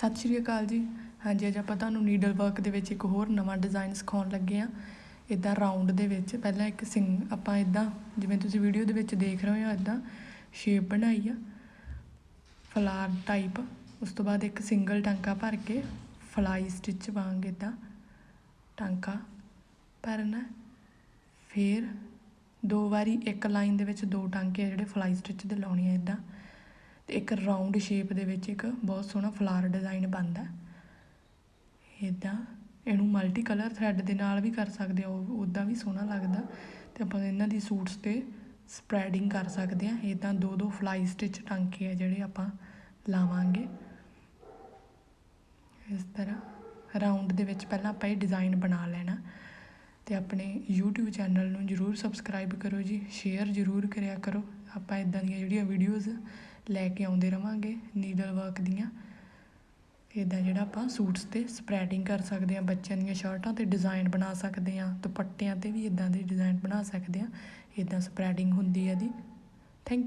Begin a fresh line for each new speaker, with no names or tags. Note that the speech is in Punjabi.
ਸਤਿ ਸ਼੍ਰੀ ਅਕਾਲ ਜੀ। ਹਾਂਜੀ, ਅੱਜ ਆਪਾਂ ਤੁਹਾਨੂੰ ਨੀਡਲ ਵਰਕ ਦੇ ਵਿੱਚ ਇੱਕ ਹੋਰ ਨਵਾਂ ਡਿਜ਼ਾਈਨ ਸਿਖਾਉਣ ਲੱਗੇ ਆ ਇਦਾਂ ਰਾਉਂਡ ਦੇ ਵਿੱਚ, ਪਹਿਲਾਂ ਇੱਕ ਸਿੰਗ ਆਪਾਂ ਇਦਾਂ ਜਿਵੇਂ ਤੁਸੀਂ ਵੀਡੀਓ ਦੇ ਵਿੱਚ ਦੇਖ ਰਹੇ ਹੋ ਇਦਾਂ ਸ਼ੇਪ ਬਣਾਈ ਆ ਫਲਾਰ ਟਾਈਪ ਉਸ ਤੋਂ ਬਾਅਦ ਇੱਕ ਸਿੰਗਲ ਟਾਂਕਾ ਭਰ ਕੇ ਫਲਾਈ ਸਟਿਚ ਵਾਂਗ ਇਦਾਂ ਟਾਂਕਾ ਭਰਨਾ। ਫਿਰ ਦੋ ਵਾਰੀ ਇੱਕ ਲਾਈਨ ਦੇ ਵਿੱਚ ਦੋ ਟਾਂਕੇ ਆ ਜਿਹੜੇ ਫਲਾਈ ਸਟਿਚ ਦੇ ਲਾਉਣੇ ਆ ਇਦਾਂ ਤੇ ਇੱਕ ਰਾਉਂਡ ਸ਼ੇਪ ਦੇ ਵਿੱਚ ਇੱਕ ਬਹੁਤ ਸੋਹਣਾ ਫਲਾਰ ਡਿਜ਼ਾਈਨ ਬਣਦਾ ਇਦਾਂ ਇਹਨੂੰ ਮਲਟੀ ਕਲਰ ਥਰੈਡ ਦੇ ਨਾਲ ਵੀ ਕਰ ਸਕਦੇ ਹੋ ਉਦਾਂ ਵੀ ਸੋਹਣਾ ਲੱਗਦਾ ਤੇ ਆਪਾਂ ਇਹਨਾਂ ਦੀ ਸੂਟਸ ਤੇ ਸਪਰੈਡਿੰਗ ਕਰ ਸਕਦੇ ਆ ਇਦਾਂ ਦੋ ਦੋ ਫਲਾਈ ਸਟਿਚ ਟਾਂਕੇ ਆ ਜਿਹੜੇ ਆਪਾਂ ਲਾਵਾਂਗੇ। ਇਸ ਤਰ੍ਹਾਂ ਰਾਉਂਡ ਦੇ ਵਿੱਚ ਪਹਿਲਾਂ ਆਪਾਂ ਇਹ ਡਿਜ਼ਾਈਨ ਬਣਾ ਲੈਣਾ ਤੇ ਆਪਣੇ YouTube ਚੈਨਲ ਨੂੰ ਜਰੂਰ ਸਬਸਕ੍ਰਾਈਬ ਕਰੋ ਜੀ ਸ਼ੇਅਰ ਜਰੂਰ ਕਰਿਆ ਕਰੋ। ਆਪਾਂ ਇਦਾਂ ਦੀਆਂ ਜਿਹੜੀਆਂ ਵੀਡੀਓਜ਼ ਲੈ ਕੇ ਆਉਂਦੇ ਰਵਾਂਗੇ ਨੀਡਲ ਵਰਕ ਦੀਆਂ। ਇਦਾਂ ਜਿਹੜਾ ਆਪਾਂ ਸੂਟਸ ਤੇ ਸਪਰੈਡਿੰਗ ਕਰ ਸਕਦੇ ਆ ਬੱਚਿਆਂ ਦੀਆਂ ਸ਼ਰਟਾਂ ਤੇ ਡਿਜ਼ਾਈਨ ਬਣਾ ਸਕਦੇ ਆ ਦੁਪੱਟਿਆਂ ਤੇ ਵੀ ਇਦਾਂ ਦੇ ਡਿਜ਼ਾਈਨ ਬਣਾ ਸਕਦੇ ਆ ਇਦਾਂ ਸਪਰੈਡਿੰਗ ਹੁੰਦੀ ਹੈ ਦੀ ਥੈਂਕ ਯੂ